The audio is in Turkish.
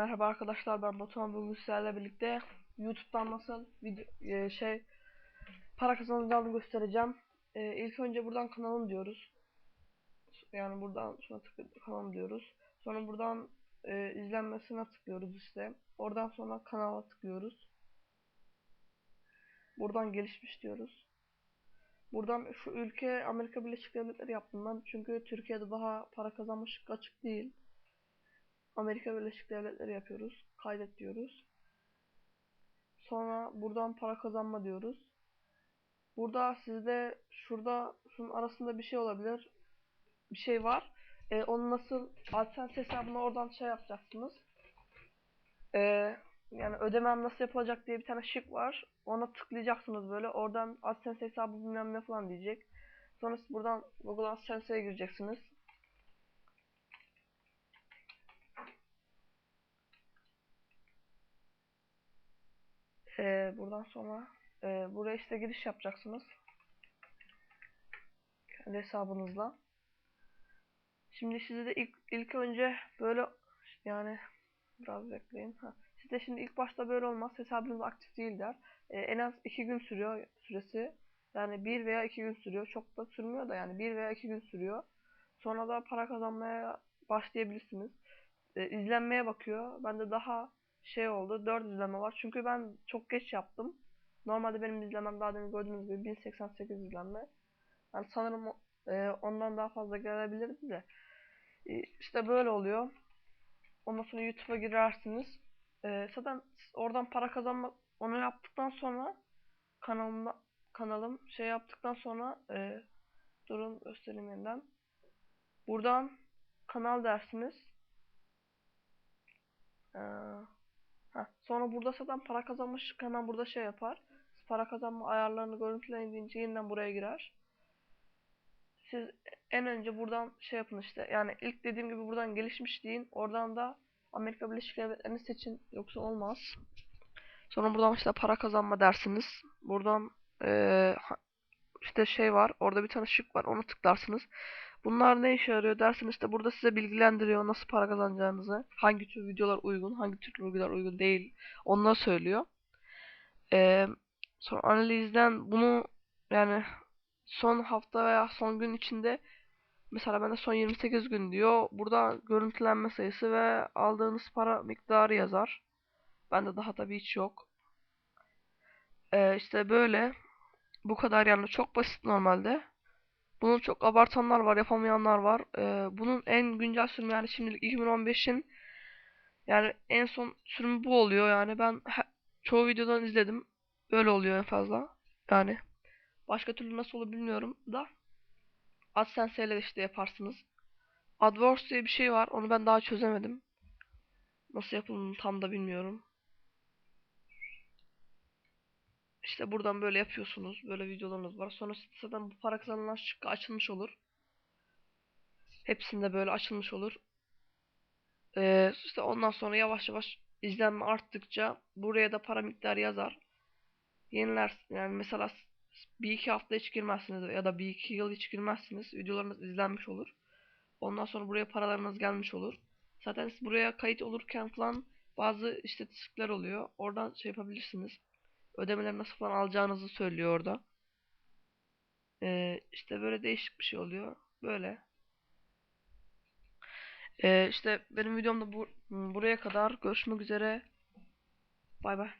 Merhaba arkadaşlar ben Batuhan bugün sizlerle birlikte YouTube'dan nasıl video e, şey para kazanacağını göstereceğim. E, ilk önce buradan kanalım diyoruz. Yani buradan şuna tıklayıp kanalım diyoruz. Sonra buradan e, izlenmesine tıklıyoruz işte. Oradan sonra kanala tıklıyoruz. Buradan gelişmiş diyoruz. Buradan şu ülke Amerika Birleşik Devletleri yaptım ben. Çünkü Türkiye'de daha para kazanmış açık değil. Amerika Birleşik Devletleri yapıyoruz. Kaydet diyoruz. Sonra buradan para kazanma diyoruz. Burada sizde şurada şunun arasında bir şey olabilir. Bir şey var. Ee, onu nasıl AdSense hesabına oradan şey yapacaksınız. Ee, yani ödemem nasıl yapılacak diye bir tane şık var. Ona tıklayacaksınız böyle. Oradan AdSense hesabı bilmem ne falan diyecek. Sonra siz buradan Google AdSense'e gireceksiniz. Ee, buradan sonra e, buraya işte giriş yapacaksınız. Kendi hesabınızla. Şimdi size de ilk, ilk önce böyle yani biraz bekleyin. Ha. Sizde şimdi ilk başta böyle olmaz. Hesabınız aktif değil der. Ee, en az 2 gün sürüyor süresi. Yani 1 veya 2 gün sürüyor. Çok da sürmüyor da yani 1 veya 2 gün sürüyor. Sonra da para kazanmaya başlayabilirsiniz. Ee, izlenmeye bakıyor. Ben de daha şey oldu. 4 izleme var. Çünkü ben çok geç yaptım. Normalde benim izlemem daha demin gördüğünüz gibi 1088 izlenme. Yani sanırım e, ondan daha fazla gelebilirdi de. E, işte böyle oluyor. Ondan sonra YouTube'a girersiniz. E, zaten oradan para kazanmak onu yaptıktan sonra kanalımda kanalım şey yaptıktan sonra e, durun göstereyim yeniden. Buradan kanal dersiniz. Eee Heh, sonra burada zaten para kazanmış hemen burada şey yapar. Para kazanma ayarlarını görüntüleyin yeniden buraya girer. Siz en önce buradan şey yapın işte. Yani ilk dediğim gibi buradan gelişmiş deyin. Oradan da Amerika Birleşik Devletleri'ni seçin. Yoksa olmaz. Sonra buradan işte para kazanma dersiniz. Buradan ee, işte şey var. Orada bir tane şık var. Onu tıklarsınız. Bunlar ne işe yarıyor derseniz de burada size bilgilendiriyor nasıl para kazanacağınızı. Hangi tür videolar uygun, hangi tür videolar uygun değil. Onları söylüyor. Ee, sonra analizden bunu yani son hafta veya son gün içinde mesela bende son 28 gün diyor. Burada görüntülenme sayısı ve aldığınız para miktarı yazar. Bende daha tabii hiç yok. Ee, işte böyle. Bu kadar yani çok basit normalde. Bunu çok abartanlar var, yapamayanlar var. Ee, bunun en güncel sürümü yani şimdilik 2015'in yani en son sürümü bu oluyor yani ben çoğu videodan izledim. Öyle oluyor en fazla. Yani başka türlü nasıl olur bilmiyorum da AdSense ile işte yaparsınız. AdWords diye bir şey var. Onu ben daha çözemedim. Nasıl yapıldığını tam da bilmiyorum. İşte buradan böyle yapıyorsunuz. Böyle videolarınız var. Sonra zaten bu para kazanılan şıkkı açılmış olur. Hepsinde böyle açılmış olur. Ee, işte ondan sonra yavaş yavaş izlenme arttıkça buraya da para miktarı yazar. Yeniler yani mesela bir iki hafta hiç girmezsiniz ya da bir iki yıl hiç girmezsiniz. Videolarınız izlenmiş olur. Ondan sonra buraya paralarınız gelmiş olur. Zaten siz buraya kayıt olurken falan bazı istatistikler oluyor. Oradan şey yapabilirsiniz ödemeleri nasıl falan alacağınızı söylüyor orada. Ee, işte böyle değişik bir şey oluyor. Böyle. Ee, işte benim videomda bu, buraya kadar görüşmek üzere. Bay bay.